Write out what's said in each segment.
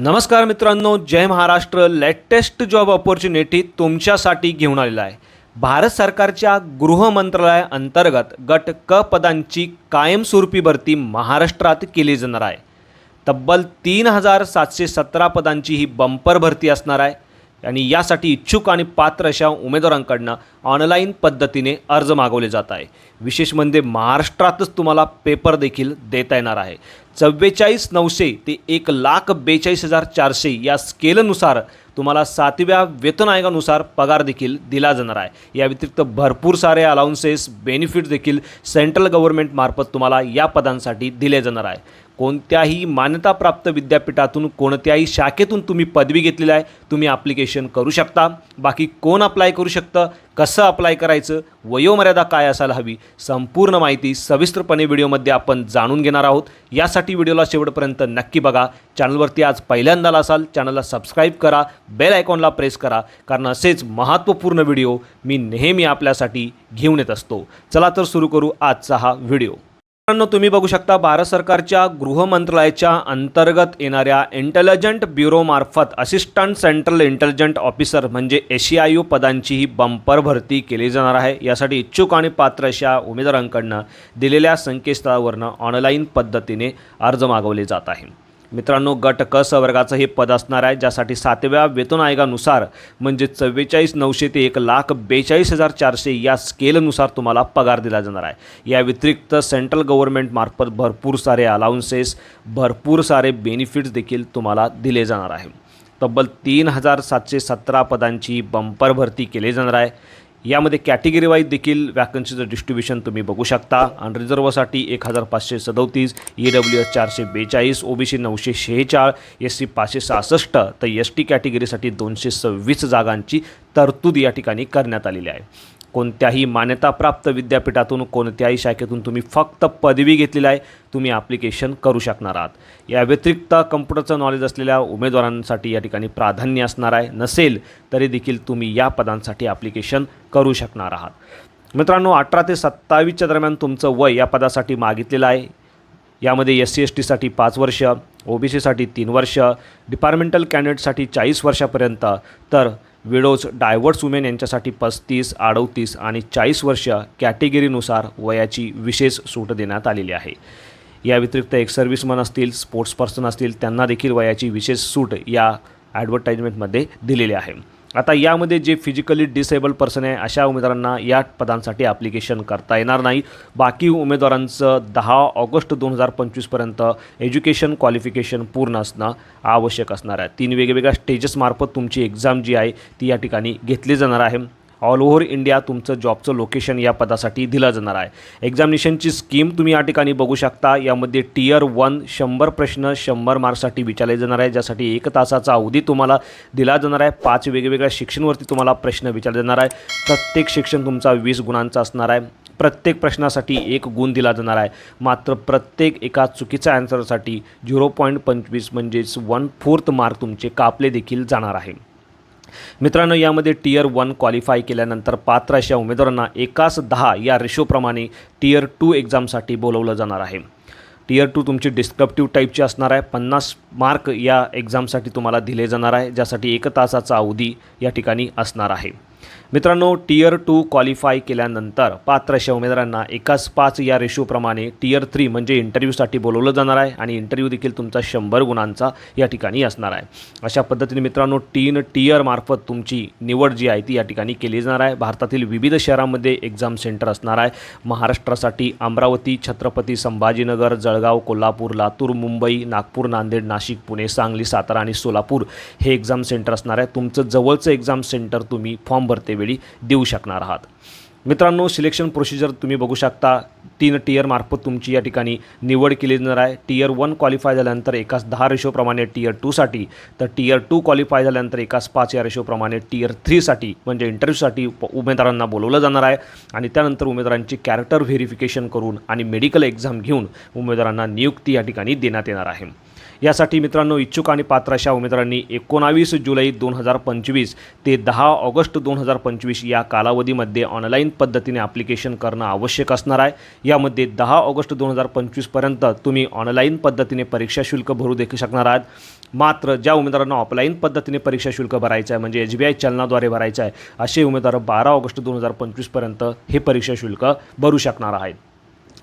नमस्कार मित्रांनो जय महाराष्ट्र. लेटेस्ट जॉब ऑपॉर्च्युनिटी तुमच्यासाठी घेऊन आलेला आहे. भारत सरकारच्या गृह मंत्रालयाअंतर्गत गट क पदांची कायमस्वरूपी भरती महाराष्ट्रात केली जाणार आहे. तब्बल तीन हजार सातशे सतरा पदांची ही बंपर भरती असणार आहे. आणि यासाठी इच्छुक आणि पात्र अशा उमेदवारांकडनं ऑनलाईन पद्धतीने अर्ज मागवले जात आहे. विशेष म्हणजे महाराष्ट्रातच तुम्हाला पेपर देखील देता येणार आहे. चव्वेचाळीस नऊशे ते एक लाख बेचाळीस हजार चारशे या स्केलनुसार तुम्हाला सातव्या वेतन आयोगानुसार पगार देखील दिला जाणार आहे. या व्यतिरिक्त भरपूर सारे अलाउन्सेस बेनिफिट देखील सेंट्रल गव्हर्नमेंटमार्फत तुम्हाला या पदांसाठी दिले जाणार आहे. कोणत्याही मान्यताप्राप्त विद्यापीठातून कोणत्याही शाखेतून तुम्ही पदवी घेतलेली आहे तुम्ही ॲप्लिकेशन करू शकता. बाकी कोण अप्लाय करू शकतं कसं अप्लाय करायचं वयोमर्यादा काय असायला हवी संपूर्ण माहिती सविस्तरपणे व्हिडिओमध्ये आपण जाणून घेणार आहोत. यासाठी व्हिडिओला शेवटपर्यंत नक्की बघा. चॅनलवरती आज पहिल्यांदा असाल चॅनलला सबस्क्राईब करा बेल आयकॉनला प्रेस करा कारण असेच महत्त्वपूर्ण व्हिडिओ मी नेहमी आपल्यासाठी घेऊन येत असतो. चला तर सुरू करू आजचा हा व्हिडिओ. तुम्ही बघू शकता भारत सरकारच्या गृह मंत्रालयाच्या अंतर्गत येणाऱ्या इंटेलिजंट ब्युरोमार्फत असिस्टंट सेंट्रल इंटेलिजंट ऑफिसर म्हणजे एशियायू पदांची ही बंपर भरती केली जाणार आहे. यासाठी इच्छुक आणि पात्र अशा उमेदवारांकडनं दिलेल्या संकेतस्थळावरनं ऑनलाईन पद्धतीने अर्ज मागवले जात आहे मित्रांनो गट क स वर्गाचं हे पद असणार आहे ज्यासाठी सातव्या वेतन आयोगानुसार म्हणजे चव्वेचाळीस नऊशे ते एक लाख बेचाळीस हजार चारशे या स्केलनुसार तुम्हाला पगार दिला जाणार आहे. या व्यतिरिक्त सेंट्रल गव्हर्नमेंटमार्फत भरपूर सारे अलाउन्सेस भरपूर सारे बेनिफिट्स देखील तुम्हाला दिले जाणार आहे. तब्बल तीन हजार सातशे सतरा पदांची बंपर भरती केली जाणार आहे. यामध्ये कॅटेगरी वाईज देखील वॅकन्सीचं डिस्ट्रीब्युशन तुम्ही बघू शकता. आणि रिझर्वसाठी एक हजार पाचशे सदोतीस ई डब्ल्यू एस चारशे बेचाळीस ओ बी सी नऊशे शेहेचाळ एस सी पाचशे सहासष्ट तर एस टी कॅटेगरीसाठी दोनशे सव्वीस जागांची तरतूद या ठिकाणी करण्यात आलेली आहे. कोणत्याही मान्यताप्राप्त विद्यापीठातून कोणत्याही शाखेतून तुम्ही फक्त पदवी घेतलेली आहे तुम्ही ॲप्लिकेशन करू शकणार आहात. या व्यतिरिक्त कम्प्युटरचं नॉलेज असलेल्या उमेदवारांसाठी या ठिकाणी प्राधान्य असणार आहे. नसेल तरी देखील तुम्ही या पदांसाठी ॲप्लिकेशन करू शकणार आहात. मित्रांनो अठरा ते सत्तावीसच्या दरम्यान तुमचं वय या पदासाठी मागितलेलं आहे. यामध्ये एस सी एस टीसाठी पाच वर्ष ओ बी सीसाठी तीन वर्ष डिपार्टमेंटल कॅन्डिडेटसाठी चाळीस वर्षापर्यंत. तर विडोज डायव्हर्स वुमेन यांच्यासाठी पस्तीस अडतीस आणि चाळीस वर्ष कॅटेगरीनुसार वयाची विशेष सूट देण्यात आलेली आहे. या व्यतिरिक्त एक सर्व्हिसमन असतील स्पोर्ट्स पर्सन असतील त्यांना देखील वयाची विशेष सूट या ॲडव्हर्टाईजमेंटमध्ये दिलेली आहे. आता यामध्ये जे फिजिकली डिसेबल पर्सन आहे अशा उमेदवारांना या पदांसाठी ॲप्लिकेशन करता येणार नाही. बाकी उमेदवारांचं दहा ऑगस्ट दोन हजार पंचवीसपर्यंत एज्युकेशन क्वालिफिकेशन पूर्ण असणं आवश्यक असणार आहे. तीन वेगवेगळ्या स्टेजेसमार्फत तुमची एक्झाम जी आहे ती या ठिकाणी घेतली जाणार आहे. ऑल ओव्हर इंडिया तुमचं जॉबचं लोकेशन या पदासाठी दिलं जाणार आहे. एक्झामिनेशनची स्कीम तुम्ही या ठिकाणी बघू शकता. यामध्ये टियर वन शंभर प्रश्न शंभर मार्क्ससाठी विचारले जाणार आहे. ज्यासाठी एक तासाचा अवधी तुम्हाला दिला जाणार आहे. पाच वेगवेगळ्या शिक्षणवरती तुम्हाला प्रश्न विचारले जाणार आहे. प्रत्येक शिक्षण तुमचा वीस गुणांचा असणार आहे. प्रत्येक प्रश्नासाठी एक गुण दिला जाणार आहे. मात्र प्रत्येक एका चुकीच्या ॲन्सरसाठी झिरो पॉईंट पंचवीस म्हणजेच वन फोर्थ मार्क तुमचे कापले देखील जाणार आहे. मित्रांनो यामध्ये टियर वन क्वालिफाय केल्यानंतर पात्र अशा उमेदवारांना एकाच दहा या रेशोप्रमाणे टियर टू एक्झामसाठी बोलवलं जाणार आहे. टियर टू तुमची डिस्क्रप्टिव्ह टाईपची असणार आहे. पन्नास मार्क या एक्झामसाठी तुम्हाला दिले जाणार आहे ज्यासाठी एक तासाचा अवधी या ठिकाणी असणार आहे. मित्रांनो टियर टू क्वालिफाय केल्यानंतर पात्र अशा उमेदवारांना एकाच पाच या रेशोप्रमाणे टियर थ्री म्हणजे इंटरव्ह्यूसाठी बोलवलं जाणार आहे आणि इंटरव्ह्यू देखील तुमचा शंभर गुणांचा या ठिकाणी असणार आहे. अशा पद्धतीने मित्रांनो तीन टियरमार्फत तुमची निवड जी आहे ती या ठिकाणी केली जाणार आहे. भारतातील विविध शहरांमध्ये एक्झाम सेंटर असणार आहे. महाराष्ट्रासाठी अमरावती छत्रपती संभाजीनगर जळगाव कोल्हापूर लातूर मुंबई नागपूर नांदेड नाशिक पुणे सांगली सातारा आणि सोलापूर हे एक्झाम सेंटर असणार आहे. तुमचं जवळचं एक्झाम सेंटर तुम्ही फॉर्म वेळी देऊ शकणार आहात. मित्रांनो सिलेक्शन प्रोसिजर तुम्ही बघू शकता. तीन टीयरमार्फत तुमची या ठिकाणी निवड केली जाणार आहे. टीयर वन क्वालिफाय झाल्यानंतर एकाच दहा रेशोप्रमाणे टीयर टूसाठी तर टीयर टू क्वालिफाय झाल्यानंतर एकाच पाच या रेशोप्रमाणे टीयर थ्रीसाठी म्हणजे इंटरव्ह्यूसाठी उमेदवारांना बोलवलं जाणार आहे. आणि त्यानंतर उमेदवारांची कॅरेक्टर व्हेरिफिकेशन करून आणि मेडिकल एक्झाम घेऊन उमेदवारांना नियुक्ती या ठिकाणी देण्यात येणार आहे. यासाठी मित्रांनो इच्छुक आणि पात्र अशा उमेदवारांनी एकोणावीस जुलै दोन हजार पंचवीस ते दहा ऑगस्ट दोन हजार पंचवीस या कालावधीमध्ये ऑनलाईन पद्धतीने ॲप्लिकेशन करणं आवश्यक असणार आहे. यामध्ये दहा ऑगस्ट दोन हजार पंचवीसपर्यंत तुम्ही ऑनलाईन पद्धतीने परीक्षा शुल्क भरू देखील शकणार आहात. मात्र ज्या उमेदवारांना ऑफलाईन पद्धतीने परीक्षा शुल्क भरायचं आहे म्हणजे एच बी आय चलनाद्वारे भरायचं आहे असे उमेदवार बारा ऑगस्ट दोन हजार पंचवीसपर्यंत हे परीक्षा शुल्क भरू शकणार आहेत.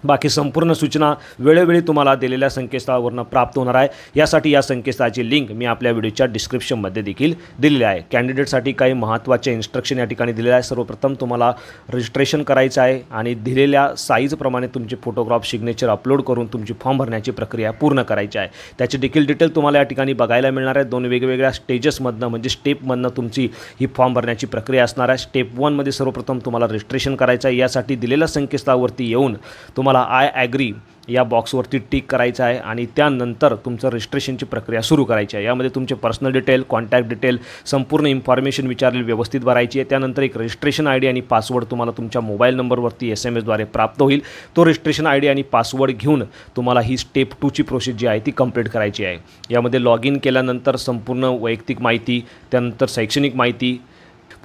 बाकी संपूर्ण सूचना वेळोवेळी तुम्हाला दिलेल्या संकेतस्थळावरनं प्राप्त होणार आहे. यासाठी या संकेतस्थळाची लिंक मी आपल्या व्हिडिओच्या डिस्क्रिप्शनमध्ये देखील दिलेली आहे. कॅन्डिडेटसाठी काही महत्त्वाचे इन्स्ट्रक्शन या ठिकाणी दिलेले आहे. सर्वप्रथम तुम्हाला रजिस्ट्रेशन करायचं आहे आणि दिलेल्या साईजप्रमाणे तुमचे फोटोग्राफ सिग्नेचर अपलोड करून तुमची फॉर्म भरण्याची प्रक्रिया पूर्ण करायची आहे. त्याची देखील डिटेल तुम्हाला या ठिकाणी बघायला मिळणार आहे. दोन वेगवेगळ्या स्टेजेसमधनं म्हणजे स्टेपमधनं तुमची ही फॉर्म भरण्याची प्रक्रिया असणार आहे. स्टेप वनमध्ये सर्वप्रथम तुम्हाला रजिस्ट्रेशन करायचं आहे. यासाठी दिलेल्या संकेतस्थळावरती येऊन तुम्हाला आय ॲग्री या बॉक्सवरती टिक करायचं आहे आणि त्यानंतर तुमचं रजिस्ट्रेशनची प्रक्रिया सुरू करायची आहे. यामध्ये तुमचे पर्सनल डिटेल कॉन्टॅक्ट डिटेल संपूर्ण इन्फॉर्मेशन विचारलेली व्यवस्थित भरायची आहे. त्यानंतर एक रजिस्ट्रेशन आय डी आणि पासवर्ड तुम्हाला तुमच्या मोबाईल नंबरवरती एस एम एसद्वारे प्राप्त होईल. तो रजिस्ट्रेशन आय डी आणि पासवर्ड घेऊन तुम्हाला ही स्टेप टूची प्रोसेस जी आहे ती कंप्लीट करायची आहे. यामध्ये लॉग इन केल्यानंतर संपूर्ण वैयक्तिक माहिती त्यानंतर शैक्षणिक माहिती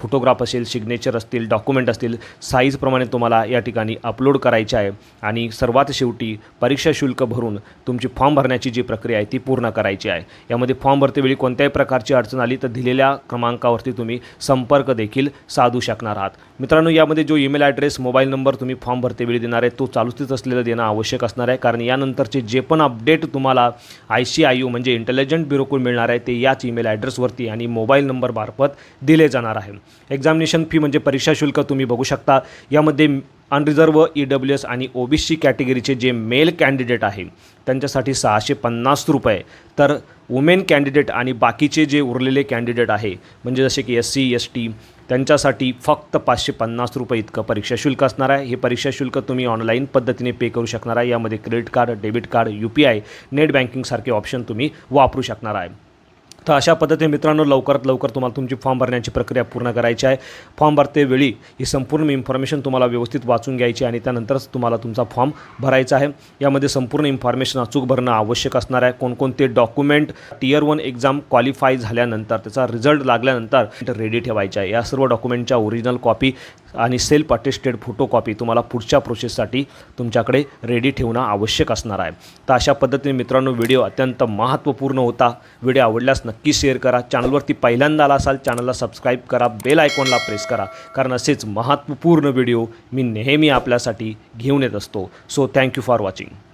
फोटोग्राफ असेल सिग्नेचर असतील डॉक्युमेंट असतील साईजप्रमाणे तुम्हाला या ठिकाणी अपलोड करायचे आहे. आणि सर्वात शेवटी परीक्षा शुल्क भरून तुमची फॉर्म भरण्याची जी प्रक्रिया आहे ती पूर्ण करायची आहे. यामध्ये फॉर्म भरतेवेळी कोणत्याही प्रकारची अडचण आली तर दिलेल्या क्रमांकावरती तुम्ही संपर्क देखील साधू शकणार आहात. मित्रांनो यामध्ये जो ईमेल ॲड्रेस मोबाईल नंबर तुम्ही फॉर्म भरतेवेळी देणार आहे तो चालूस्थित असलेला देणं आवश्यक असणार आहे. कारण यानंतरचे जे पण अपडेट तुम्हाला आय सी आय यू म्हणजे इंटेलिजंट ब्युरोकडून मिळणार आहे ते याच ईमेल ॲड्रेसवरती आणि मोबाईल नंबरमार्फत दिले जाणार आहे. एक्झामिनेशन फी म्हणजे परीक्षा शुल्क तुम्ही बघू शकता. यामध्ये अनरिझर्व ई डब्ल्यू एस आणि ओ बी सी कॅटेगरीचे जे मेल कॅन्डिडेट आहे त्यांच्यासाठी सहाशे पन्नास रुपये. तर वुमेन कॅन्डिडेट आणि बाकीचे जे उरलेले कॅन्डिडेट आहे म्हणजे जसे की एस सी एस टी त्यांच्यासाठी फक्त पाचशे पन्नास रुपये इतकं परीक्षा शुल्क असणार आहे. हे परीक्षा शुल्क तुम्ही ऑनलाईन पद्धतीने पे करू शकणार आहे. यामध्ये credit card debit card U P I net बँकिंगसारखे option तुम्ही वापरू शकणार आहे. तर अशा पद्धतीने मित्रांनो लवकरात लवकर तुम्हाला तुमची फॉर्म भरण्याची प्रक्रिया पूर्ण करायची आहे. फॉर्म भरते वेळी ही संपूर्ण इन्फॉर्मेशन तुम्हाला व्यवस्थित वाचून घ्यायची आणि त्यानंतरच तुम्हाला तुमचा फॉर्म भरायचा आहे. यामध्ये संपूर्ण इन्फॉर्मेशन अचूक भरणं आवश्यक असणार आहे. कोणकोणते document tier one exam qualify झाल्यानंतर त्याचा रिझल्ट लागल्यानंतर रेडी ठेवायचा आहे. या सर्व डॉक्युमेंटच्या ओरिजिनल कॉपी आणि सेल्फ अटेस्टेड फोटोकॉपी तुम्हाला पुढच्या प्रोसेससाठी तुमच्याकडे रेडी ठेवणं आवश्यक असणार आहे. तर अशा पद्धतीने मित्रांनो व्हिडिओ अत्यंत महत्त्वपूर्ण होता. व्हिडिओ आवडल्यास नक्की शेअर करा. चॅनलवरती पहिल्यांदा आला असाल चॅनलला सबस्क्राईब करा. बेल आयकॉनला प्रेस करा. कारण असेच महत्त्वपूर्ण व्हिडिओ मी नेहमी आपल्यासाठी घेऊन येत असतो. So thank you for watching